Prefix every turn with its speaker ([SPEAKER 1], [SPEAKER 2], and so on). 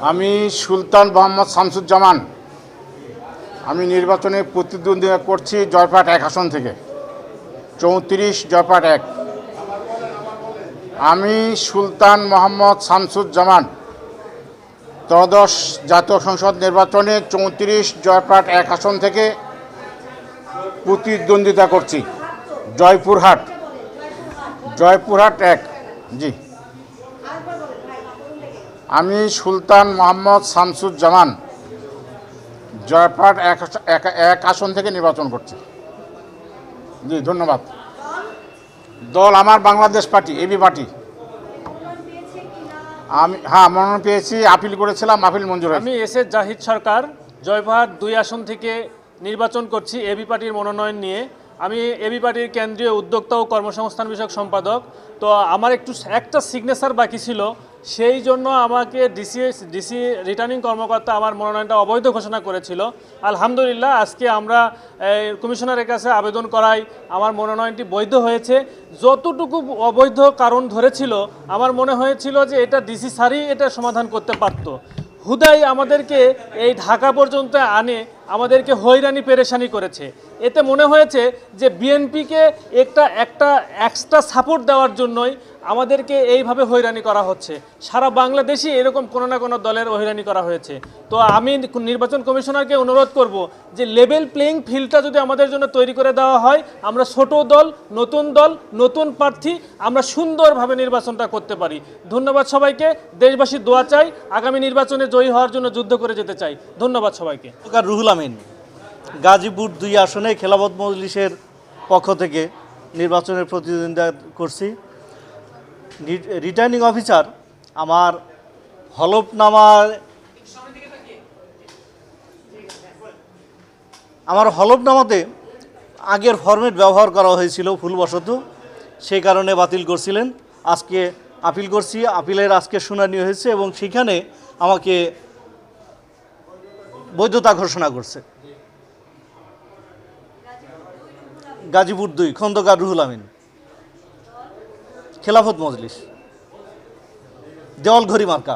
[SPEAKER 1] আমি সুলতান মোহাম্মদ শামসুজ্জামান। আমি নির্বাচনে প্রতিদ্বন্দ্বিতা করছি জয়পাট এক আসন থেকে। চৌত্রিশ জয়পাট এক। আমি সুলতান মোহাম্মদ শামসুজ্জামান। ত্রয়োদশ জাতীয় সংসদ নির্বাচনে চৌত্রিশ জয়পাট এক আসন থেকে প্রতিদ্বন্দ্বিতা করছি। জয়পুরহাট। জয়পুরহাট এক। জি। আমি সুলতান মোহাম্মদ শামসুজ্জামান জয়পাট এক আস- এক এক আসন থেকে নির্বাচন করছি। জি, ধন্যবাদ। দল আমার বাংলাদেশ পার্টি এবি পার্টি। আমি হ্যাঁ মনোনয়ন পেয়েছি, আপিল করেছিলাম, আপিল মঞ্জুর
[SPEAKER 2] আমি এস এস জাহিদ সরকার জয়ভাট দুই আসন থেকে নির্বাচন করছি এবি পার্টির মনোনয়ন নিয়ে। আমি এবি পার্টির কেন্দ্রীয় উদ্যোক্তা ও কর্মসংস্থান বিষয়ক সম্পাদক। তো আমার একটু, একটা সিগনেচার বাকি ছিল। সেই জন্য আমাকে ডিসি ডিসি রিটার্নিং কর্মকর্তা আমার মনোনয়নটা অবৈধ ঘোষণা করেছিল। আলহামদুলিল্লাহ, আজকে আমরা কমিশনারের কাছে আবেদন করাই, আমার মনোনয়নটি বৈধ হয়েছে। যতটুকু অবৈধ কারণ ধরেছিল, আমার মনে হয়েছিল যে এটা ডিসি স্যারই এটা সমাধান করতে পারতো। হুদাই আমাদেরকে এই ঢাকা পর্যন্ত আনে, আমাদেরকে হয়রানি, পেরেশানি করেছে। এতে মনে হয়েছে যে বিএনপিকে একটা একটা এক্সট্রা সাপোর্ট দেওয়ার জন্যই আমাদেরকে এইভাবে হয়রানি করা হচ্ছে। সারা বাংলাদেশে এরকম কোনো না কোনো দলের হয়রানি করা হয়েছে। তো আমি নির্বাচন কমিশনারকে অনুরোধ করব যে লেভেল প্লেইং ফিল্ডটা যদি আমাদের জন্য তৈরি করে দেওয়া হয়, আমরা ছোট দল, নতুন দল, নতুন প্রার্থী, আমরা সুন্দরভাবে নির্বাচনটা করতে পারি। ধন্যবাদ সবাইকে। দেশবাসীর দোয়া চাই, আগামী নির্বাচনে জয়ী হওয়ার জন্য যুদ্ধ করে যেতে চাই। ধন্যবাদ সবাইকে।
[SPEAKER 3] রুহুল আমিন। গাজীপুর দুই আসনে খেলাফত মজলিসের পক্ষ থেকে নির্বাচনের প্রতিদ্বন্দ্বিতা করছি। রিটার্নিং অফিসার আমার হলফনামার আমার হলফনামাতে আগের ফরম্যাট ব্যবহার করা হয়েছিল ভুলবশত, সেই কারণে বাতিল করছিলেন। আজকে আপিল করছি, আপিলের আজকে শুনানি হয়েছে এবং সেখানে আমাকে বৈধতা ঘোষণা করছে। গাজীপুর দুই, খন্দকার রুহুল আমিন। খেলাফত মজলিস। দেওয়াল ঘড়ি মার্কা।